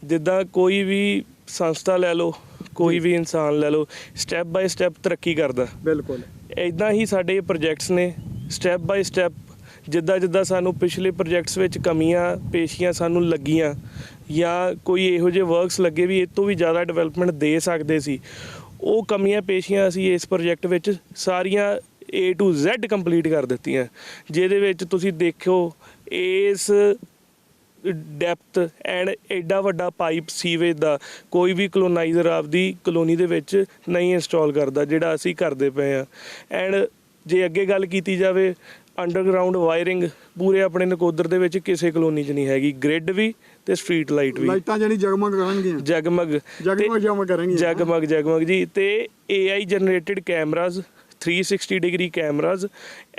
ਜਿੱਦਾਂ ਕੋਈ ਵੀ ਸੰਸਥਾ ਲੈ ਲਓ ਕੋਈ ਵੀ ਇਨਸਾਨ ਲੈ ਲਓ ਸਟੈਪ ਬਾਈ ਸਟੈਪ ਤਰੱਕੀ ਕਰਦਾ। ਬਿਲਕੁਲ। ਇਦਾਂ ਹੀ ਸਾਡੇ ਪ੍ਰੋਜੈਕਟਸ ਨੇ ਸਟੈਪ ਬਾਈ ਸਟੈਪ ਜਿੱਦਾਂ ਜਿੱਦਾਂ ਸਾਨੂੰ ਪਿਛਲੇ ਪ੍ਰੋਜੈਕਟਸ ਵਿੱਚ ਕਮੀਆਂ ਪੇਸ਼ੀਆਂ ਸਾਨੂੰ ਲੱਗੀਆਂ ਜਾਂ ਕੋਈ ਇਹੋ ਜਿਹੇ ਵਰਕਸ ਲੱਗੇ ਵੀ ਇਹ ਤੋਂ ਵੀ ਜ਼ਿਆਦਾ ਡਿਵੈਲਪਮੈਂਟ ਦੇ ਸਕਦੇ ਸੀ ਉਹ ਕਮੀਆਂ ਪੇਸ਼ੀਆਂ ਅਸੀਂ ਇਸ ਪ੍ਰੋਜੈਕਟ ਵਿੱਚ ਸਾਰੀਆਂ A to Z ਕੰਪਲੀਟ ਕਰ ਦਿੱਤੀਆਂ। ਜਿਹਦੇ ਵਿੱਚ ਤੁਸੀਂ ਦੇਖਿਓ ਇਸ ਡੈਪਥ ਐਂਡ ਐਡਾ ਵੱਡਾ ਪਾਈਪ ਸੀਵੇਜ ਦਾ ਕੋਈ ਵੀ ਕਲੋਨਾਈਜ਼ਰ ਆਪਦੀ ਕਲੋਨੀ ਦੇ ਵਿੱਚ ਨਹੀਂ ਇੰਸਟਾਲ ਕਰਦਾ ਜਿਹੜਾ ਅਸੀਂ ਕਰਦੇ ਪਏ ਆ ਐਂਡ ਜੇ ਅੱਗੇ ਗੱਲ ਕੀਤੀ ਜਾਵੇ ਅੰਡਰਗਰਾਉਂਡ ਵਾਇਰਿੰਗ ਪੂਰੇ ਆਪਣੇ ਨਕੋਦਰ ਦੇ ਵਿੱਚ ਕਿਸੇ ਕਲੋਨੀ 'ਚ ਨਹੀਂ ਹੈਗੀ। ਗ੍ਰਿਡ ਵੀ ਤੇ ਸਟਰੀਟ ਲਾਈਟ ਵੀ। ਲਾਈਟਾਂ ਜਿਹੜੀ ਜਗਮਗ ਕਰਨਗੀਆਂ। ਜਗਮਗ। ਜਗਮਗ ਜਗਮਗ ਕਰਨਗੀਆਂ। ਜਗਮਗ ਜਗਮਗ ਜੀ। ਤੇ AI generated cameras 360 degree cameras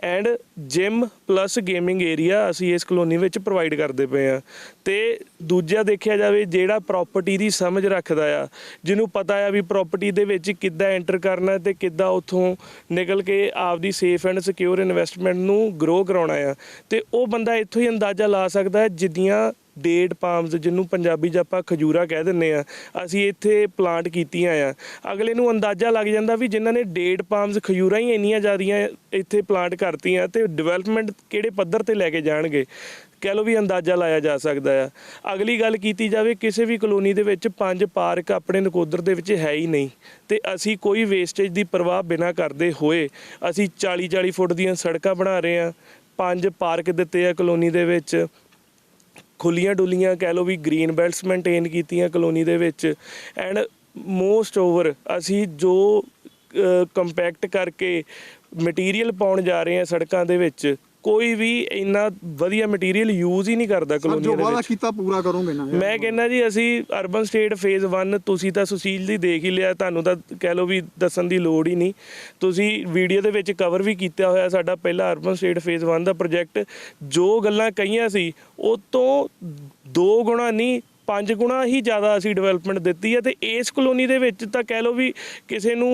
and gym plus gaming area ਅਸੀਂ ਇਸ ਕਲੋਨੀ ਵਿੱਚ ਪ੍ਰੋਵਾਈਡ ਕਰਦੇ ਪਏ ਆ ਤੇ ਦੂਜਾ ਦੇਖਿਆ ਜਾਵੇ ਜਿਹੜਾ ਪ੍ਰਾਪਰਟੀ ਦੀ ਸਮਝ ਰੱਖਦਾ ਆ, ਜਿਹਨੂੰ ਪਤਾ ਆ ਵੀ ਪ੍ਰਾਪਰਟੀ ਦੇ ਵਿੱਚ ਕਿੱਦਾਂ ਐਂਟਰ ਕਰਨਾ ਤੇ ਕਿੱਦਾਂ ਉੱਥੋਂ ਨਿਕਲ ਕੇ ਆਪਦੀ ਸੇਫ ਐਂਡ ਸਿਕਿਉਰ ਇਨਵੈਸਟਮੈਂਟ ਨੂੰ ਗਰੋ ਕਰਾਉਣਾ ਆ। ਤੇ ਉਹ ਬੰਦਾ ਇੱਥੋਂ ਹੀ ਅੰਦਾਜ਼ਾ ਲਾ ਸਕਦਾ ਹੈ ਜਿੱਦੀਆਂ ਡੇਟ ਪਾਮਸ ਜਿਹਨੂੰ ਪੰਜਾਬੀ 'ਚ ਆਪਾਂ ਖਜੂਰਾ ਕਹਿ ਦਿੰਨੇ ਆ ਅਸੀਂ ਇੱਥੇ ਪਲਾਂਟ ਕੀਤੀਆਂ ਆ। ਅਗਲੇ ਨੂੰ ਅੰਦਾਜ਼ਾ ਲੱਗ ਜਾਂਦਾ ਵੀ ਜਿਨ੍ਹਾਂ ਨੇ ਡੇਟ ਪਾਮਸ ਖਜੂਰਾ ਹੀ ਇੰਨੀਆਂ ਜ਼ਿਆਦੀਆਂ ਇੱਥੇ ਪਲਾਂਟ ਕਰਤੀਆਂ ਤੇ ਡਿਵੈਲਪਮੈਂਟ ਕਿਹੜੇ ਪੱਧਰ ਤੇ ਲੈ ਕੇ ਜਾਣਗੇ? ਕਹਿ ਲਓ ਵੀ ਅੰਦਾਜ਼ਾ ਲਾਇਆ ਜਾ ਸਕਦਾ ਆ। ਅਗਲੀ ਗੱਲ ਕੀਤੀ ਜਾਵੇ, ਕਿਸੇ ਵੀ ਕਲੋਨੀ ਦੇ ਵਿੱਚ ਪੰਜ ਪਾਰਕ ਆਪਣੇ ਨਕੋਦਰ ਦੇ ਵਿੱਚ ਹੈ ਹੀ ਨਹੀਂ ਤੇ ਅਸੀਂ ਕੋਈ ਵੇਸਟੇਜ ਦੀ ਪਰਵਾਹ ਬਿਨਾਂ ਕਰਦੇ ਹੋਏ ਅਸੀਂ 40 40 ਫੁੱਟ ਦੀਆਂ ਸੜਕਾਂ ਬਣਾ ਰਹੇ ਆ ਪੰਜ ਪਾਰਕ ਦਿੱਤੇ ਆ ਕਲੋਨੀ ਦੇ ਵਿੱਚ। ਖੁੱਲੀਆਂ ਡੁੱਲੀਆਂ ਕਹਿ ਲਓ ਵੀ ਗ੍ਰੀਨ ਬੈਲਟਸ ਮੇਨਟੇਨ ਕੀਤੀਆਂ ਕਲੋਨੀ ਦੇ ਵਿੱਚ। ਐਂਡ ਮੋਸਟ ਓਵਰ ਅਸੀਂ ਜੋ ਕੰਪੈਕਟ ਕਰਕੇ ਮਟੀਰੀਅਲ ਪਾਉਣ ਜਾ ਰਹੇ ਹਾਂ ਸੜਕਾਂ ਦੇ ਵਿੱਚ ਕੋਈ ਵੀ ਇੰਨਾ ਵਧੀਆ ਮਟੀਰੀਅਲ ਯੂਜ਼ ਹੀ ਨਹੀਂ ਕਰਦਾ ਕਲੋਨੀ ਜੋ ਦੇ ਵਾਅਦਾ ਵਿੱਚ। ਕੀਤਾ ਪੂਰਾ ਕਰੋਗੇ ਨਾ ਮੈਂ ਕਹਿੰਦਾ ਜੀ ਅਸੀਂ ਅਰਬਨ ਸਟੇਟ ਫੇਜ਼ 1 ਤੁਸੀਂ ਤਾਂ ਸੁਸ਼ੀਲ ਦੀ ਦੇਖ ਹੀ ਲਿਆ ਤੁਹਾਨੂੰ ਤਾਂ ਕਹਿ ਲਓ ਵੀ ਦੱਸਣ ਦੀ ਲੋੜ ਹੀ ਨਹੀਂ। ਤੁਸੀਂ ਵੀਡੀਓ ਦੇ ਵਿੱਚ ਕਵਰ ਵੀ ਕੀਤਾ ਹੋਇਆ ਸਾਡਾ ਪਹਿਲਾ ਅਰਬਨ ਸਟੇਟ ਫੇਜ਼ 1 ਦਾ ਪ੍ਰੋਜੈਕਟ ਜੋ ਗੱਲਾਂ ਕਹੀਆਂ ਸੀ ਉਹ ਤੋਂ ਦੋ ਗੁਣਾ ਨਹੀਂ ਪੰਜ ਗੁਣਾ ਹੀ ਜ਼ਿਆਦਾ ਅਸੀਂ ਡਿਵੈਲਪਮੈਂਟ ਦਿੱਤੀ ਹੈ ਤੇ ਇਸ ਕਲੋਨੀ ਦੇ ਵਿੱਚ ਤਾਂ ਕਹਿ ਲਓ ਵੀ ਕਿਸੇ ਨੂੰ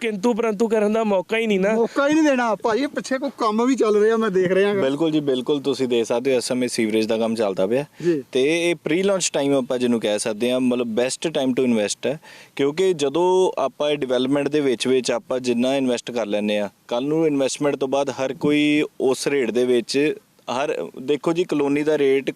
ਕਿੰਤੂ ਪਰੰਤੂ ਕਰਨ ਦਾ ਮੌਕਾ ਹੀ ਨਹੀਂ ਨਾ। ਮੌਕਾ ਹੀ ਨਹੀਂ ਦੇਣਾ। ਭਾਈ ਪਿੱਛੇ ਕੋਈ ਕੰਮ ਵੀ ਚੱਲ ਰਿਹਾ ਮੈਂ ਦੇਖ ਰਿਹਾ ਬਿਲਕੁਲ ਜੀ ਬਿਲਕੁਲ ਤੁਸੀਂ ਦੇ ਸਕਦੇ ਹੋ। ਇਸ ਸਮੇਂ ਸੀਵਰੇਜ ਦਾ ਕੰਮ ਚੱਲਦਾ ਪਿਆ। ਤੇ ਇਹ ਪ੍ਰੀ ਲਾਂਚ ਟਾਈਮ ਆਪਾਂ ਜਿਹਨੂੰ ਕਹਿ ਸਕਦੇ ਹਾਂ ਮਤਲਬ ਬੈਸਟ ਟਾਈਮ ਟੂ ਇਨਵੈਸਟ ਹੈ। ਕਿਉਂਕਿ ਜਦੋਂ ਆਪਾਂ ਇਹ ਡਿਵੈਲਪਮੈਂਟ ਦੇ ਵਿੱਚ ਵਿੱਚ ਆਪਾਂ ਜਿੰਨਾ ਇਨਵੈਸਟ ਕਰ ਲੈਂਦੇ ਆ ਕੱਲ ਨੂੰ ਇਨਵੈਸਟਮੈਂਟ ਤੋਂ ਬਾਅਦ ਹਰ ਕੋਈ ਉਸ ਰੇਟ ਦੇ ਵਿੱਚ ਹਰ ਦੇਖੋ ਜੀ ਕਲੋਨੀ ਦਾ ਰੇਟ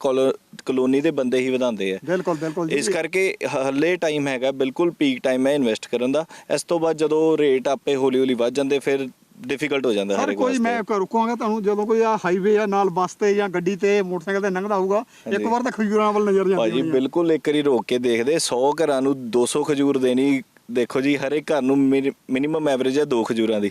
ਕਲੋਨੀ ਦੇ ਬੰਦੇ ਹੀ ਵਧਾਉਂਦੇ ਆ ਬਿਲਕੁਲ ਬਿਲਕੁਲ ਜੀ ਇਸ ਕਰਕੇ ਹੱਲੇ ਟਾਈਮ ਹੈਗਾ ਬਿਲਕੁਲ ਪੀਕ ਟਾਈਮ ਹੈ ਇਨਵੈਸਟ ਕਰਨ ਦਾ ਇਸ ਤੋਂ ਬਾਅਦ ਜਦੋਂ ਰੇਟ ਆਪੇ ਹੌਲੀ ਹੌਲੀ ਵੱਧ ਜਾਂਦੇ ਫਿਰ ਡਿਫਿਕਲਟ ਹੋ ਜਾਂਦਾ ਹਰ ਕੋਈ ਮੈਂ ਰੁਕਾਂਗਾ ਤੁਹਾਨੂੰ ਜਦੋਂ ਕੋਈ ਆ ਹਾਈਵੇ ਆ ਨਾਲ ਬੱਸ ਤੇ ਜਾਂ ਗੱਡੀ ਤੇ ਮੋਟਰਸਾਈਕਲ ਤੇ ਲੰਘਦਾ ਹੋਊਗਾ ਇੱਕ। ਵਾਰ ਤਾਂ ਖਜੂਰਾਂ ਵੱਲ ਨਜ਼ਰ ਜਾਂਦੀ ਭਾਜੀ ਹੋਣੀ ਆ। ਬਿਲਕੁਲ ਇੱਕ ਵਾਰੀ ਰੋਕ ਕੇ ਦੇਖਦੇ 100 ਘਰਾਂ ਨੂੰ 200 ਖਜੂਰ ਦੇਣੀ ਦੇਖੋ ਜੀ ਹਰ ਇੱਕ ਘਰ ਨੂੰ ਮਿਨੀਮਮ ਐਵਰੇਜ ਹੈ 2 ਖਜੂਰਾਂ ਦੀ।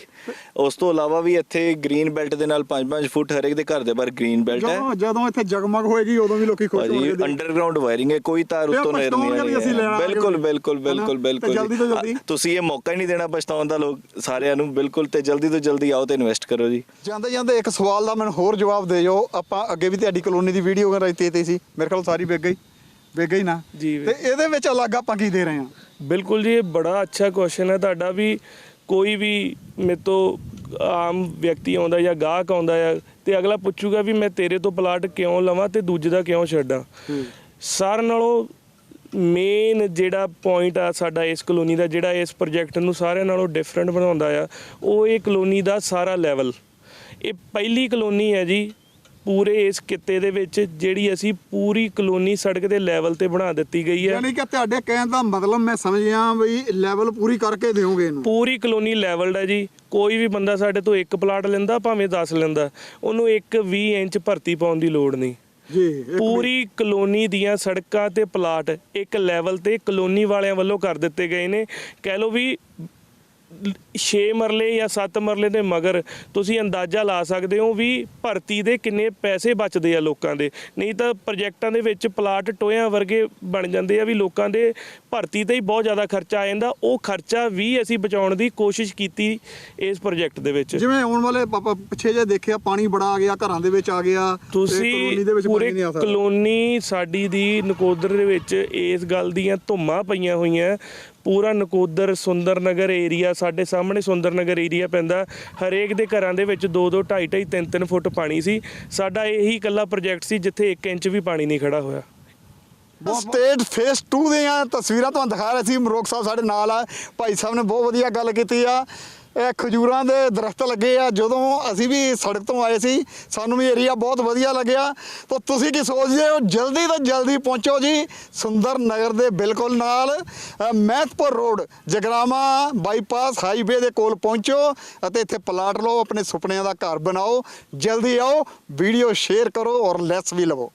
ਉਸ ਤੋਂ ਇਲਾਵਾ ਵੀ ਇੱਥੇ ਗ੍ਰੀਨ ਬੈਲਟ ਦੇ ਨਾਲ 5-5 ਫੁੱਟ ਹਰ ਇੱਕ ਦੇ ਘਰ ਦੇ ਬਾਹਰ ਗ੍ਰੀਨ ਬੈਲਟ ਹੈ। ਜਦੋਂ ਇੱਥੇ ਜਗਮਗ ਹੋਏਗੀ ਉਦੋਂ ਵੀ ਲੋਕੀ ਖੁਸ਼ ਹੋਣਗੇ ਦੇਖ- ਅੰਡਰਗਰਾਉਂਡ ਵਾਇਰਿੰਗ ਹੈ ਕੋਈ ਤਾਰ ਤੇ ਉੱਤੋਂ ਨਹੀਂ ਆ ਬਿਲਕੁਲ। ਬਿਲਕੁਲ? ਬਿਲਕੁਲ ਤੇ ਬਿਲਕੁਲ। ਜਲਦੀ ਤੋਂ ਜਲਦੀ। ਜੀ। ਤੁਸੀਂ ਇਹ ਮੌਕਾ ਹੀ ਨਹੀਂ ਦੇਣਾ ਪਛਤਾਉਣ ਦਾ ਲੋਕ ਸਾਰਿਆਂ ਨੂੰ ਬਿਲਕੁਲ ਤੇ ਜਲਦੀ ਤੋਂ ਜਲਦੀ ਆਓ ਤੇ ਇਨਵੈਸਟ ਕਰੋ ਜੀ। ਜਾਂਦੇ ਜਾਂਦੇ ਇੱਕ ਸਵਾਲ ਦਾ ਮੈਨੂੰ ਹੋਰ ਜਵਾਬ ਦੇ ਜੋ ਆਪਾਂ ਅੱਗੇ ਵੀ ਤੁਹਾਡੀ ਕਲੋਨੀ ਦੀ ਵੀਡੀਓ ਕਰ ਰਹੀ ਤੇ ਸੀ ਮੇਰੇ ਖਿਆਲ ਸਾਰੀ ਵਿਕ ਗਈ। ਵਿਕ ਗਈ ਨਾ? ਜੀ, ਤੇ ਇਹਦੇ ਵਿੱਚ ਅਲੱਗ ਆਪਾਂ ਕੀ ਦੇ ਰਹੇ ਹਾਂ? ਬਿਲਕੁਲ ਜੀ ਇਹ ਬੜਾ ਅੱਛਾ ਕੁਐਸਚਨ ਹੈ। ਤੁਹਾਡਾ ਵੀ ਕੋਈ ਵੀ ਮੇਰੇ ਤੋਂ ਆਮ ਵਿਅਕਤੀ ਆਉਂਦਾ ਜਾਂ ਗਾਹਕ ਆਉਂਦਾ ਆ ਤੇ ਅਗਲਾ ਪੁੱਛੂਗਾ ਵੀ ਮੈਂ ਤੇਰੇ ਤੋਂ ਪਲਾਟ ਕਿਉਂ ਲਵਾਂ ਤੇ ਦੂਜੇ ਦਾ ਕਿਉਂ ਛੱਡਾਂ। ਸਾਰ ਨਾਲੋਂ ਮੇਨ ਜਿਹੜਾ ਪੁਆਇੰਟ ਆ ਸਾਡਾ ਇਸ ਕਲੋਨੀ ਦਾ ਜਿਹੜਾ ਇਸ ਪ੍ਰੋਜੈਕਟ ਨੂੰ ਸਾਰਿਆਂ ਨਾਲੋਂ ਡਿਫਰੈਂਟ ਬਣਾਉਂਦਾ ਆ ਉਹ ਇਹ ਕਲੋਨੀ ਦਾ ਸਾਰਾ ਲੈਵਲ ਇਹ ਪਹਿਲੀ ਕਲੋਨੀ ਹੈ ਜੀ ਪੂਰੇ ਇਸ ਕਿੱਤੇ ਦੇ ਵਿੱਚ ਜਿਹੜੀ ਅਸੀਂ ਪੂਰੀ ਕਲੋਨੀ ਸੜਕ ਦੇ ਲੈਵਲ ਤੇ ਬਣਾ ਦਿੱਤੀ ਗਈ ਹੈ। ਯਾਨੀ ਕਿ ਤੁਹਾਡੇ ਕਹਿਣ ਦਾ ਮਤਲਬ ਮੈਂ ਸਮਝ ਗਿਆ ਵੀ ਲੈਵਲ ਪੂਰੀ ਕਰਕੇ ਦਿਓਗੇ ਇਹਨੂੰ। ਪੂਰੀ ਕਲੋਨੀ ਲੈਵਲਡ ਹੈ ਜੀ। ਕੋਈ ਵੀ ਬੰਦਾ ਸਾਡੇ ਤੋਂ ਇੱਕ ਪਲਾਟ ਲੈਂਦਾ ਭਾਵੇਂ 10 ਲੈਂਦਾ ਉਹਨੂੰ ਇੱਕ 20 ਇੰਚ ਭਰਤੀ ਪਾਉਣ ਦੀ ਲੋੜ ਨਹੀਂ। ਜੀ ਪੂਰੀ ਕਲੋਨੀ ਦੀਆਂ ਸੜਕਾਂ ਤੇ ਪਲਾਟ ਇੱਕ ਲੈਵਲ ਤੇ ਕਲੋਨੀ ਵਾਲਿਆਂ ਵੱਲੋਂ ਕਰ ਦਿੱਤੇ ਗਏ ਨੇ। ਕਹਿ ਲਓ ਵੀ 6 ਮਰਲੇ ਜਾਂ 7 ਮਰਲੇ ਦੇ ਮਗਰ ਤੁਸੀਂ ਅੰਦਾਜ਼ਾ ਲਾ ਸਕਦੇ ਹੋ ਵੀ ਭਰਤੀ ਦੇ ਕਿੰਨੇ ਪੈਸੇ ਬਚਦੇ ਆ ਲੋਕਾਂ ਦੇ। ਨਹੀਂ ਤਾਂ ਪ੍ਰੋਜੈਕਟਾਂ ਦੇ ਵਿੱਚ ਪਲਾਟ ਟੋਇਆਂ ਵਰਗੇ ਬਣ ਜਾਂਦੇ ਆ ਵੀ ਲੋਕਾਂ ਦੇ ਭਰਤੀ ਤੇ ਹੀ ਬਹੁਤ ਜ਼ਿਆਦਾ ਖਰਚਾ ਆ ਜਾਂਦਾ। ਉਹ ਖਰਚਾ ਵੀ ਅਸੀਂ ਬਚਾਉਣ ਦੀ ਕੋਸ਼ਿਸ਼ ਕੀਤੀ ਇਸ ਪ੍ਰੋਜੈਕਟ ਦੇ ਵਿੱਚ। ਜਿਵੇਂ ਆਉਣ ਵਾਲੇ ਪਾਪਾ ਪਿੱਛੇ ਜੇ ਦੇਖਿਆ ਪਾਣੀ ਬੜਾ ਆ ਗਿਆ ਘਰਾਂ ਦੇ ਵਿੱਚ ਆ ਗਿਆ ਤੁਸੀਂ ਕਲੋਨੀ ਦੇ ਵਿੱਚ ਪੂਰੇ ਪਾਣੀ ਨਹੀਂ ਆ ਸਕਦਾ। ਕਲੋਨੀ ਸਾਡੀ ਦੀ ਨਕੋਦਰ ਦੇ ਵਿੱਚ ਇਸ ਗੱਲ ਦੀਆਂ ਧੁੰਮਾਂ ਪਈਆਂ ਹੋਈਆਂ। ਪੂਰਾ ਨਕੋਦਰ ਸੁੰਦਰ ਨਗਰ ਏਰੀਆ, ਸਾਡੇ ਸਾਹਮਣੇ ਸੁੰਦਰ ਨਗਰ ਏਰੀਆ ਪੈਂਦਾ। ਹਰੇਕ ਦੇ ਘਰਾਂ ਦੇ ਵਿੱਚ 2 2 2.5 2.5 3 3 ਫੁੱਟ ਪਾਣੀ ਸੀ। ਸਾਡਾ ਇਹੀ ਇਕੱਲਾ ਪ੍ਰੋਜੈਕਟ ਸੀ, ਜਿੱਥੇ 1 ਇੰਚ ਵੀ ਪਾਣੀ ਨਹੀਂ ਖੜਾ ਹੋਇਆ। ਸਟੇਟ ਫੇਸ 2 ਦੀਆਂ ਤਸਵੀਰਾਂ ਤੁਹਾਨੂੰ ਦਿਖਾ ਰਹੇ ਸੀ, ਮਰੋਕ ਸਾਹਿਬ ਸਾਡੇ ਨਾਲ ਆ। ਭਾਈ ਸਾਹਿਬ ਨੇ ਬਹੁਤ ਵਧੀਆ ਗੱਲ ਕੀਤੀ ਆ। ਇਹ ਖਜੂਰਾਂ ਦੇ ਦਰਖਤ ਲੱਗੇ ਆ, ਜਦੋਂ ਅਸੀਂ ਵੀ ਸੜਕ ਤੋਂ ਆਏ ਸੀ, ਸਾਨੂੰ ਵੀ ਏਰੀਆ ਬਹੁਤ ਵਧੀਆ ਲੱਗਿਆ। ਤਾਂ ਤੁਸੀਂ ਕੀ ਸੋਚਦੇ ਹੋ, ਜਲਦੀ ਤੋਂ ਜਲਦੀ ਪਹੁੰਚੋ ਜੀ, ਸੁੰਦਰ ਨਗਰ ਦੇ ਬਿਲਕੁਲ ਨਾਲ Mehatpur road, Jagraon bypass highway ਦੇ ਕੋਲ ਪਹੁੰਚੋ ਅਤੇ ਇੱਥੇ ਪਲਾਟ ਲਓ, ਆਪਣੇ ਸੁਪਨਿਆਂ ਦਾ ਘਰ ਬਣਾਓ। ਜਲਦੀ ਆਓ, ਵੀਡੀਓ ਸ਼ੇਅਰ ਕਰੋ ਔਰ ਲੈਸ ਵੀ ਲਵੋ।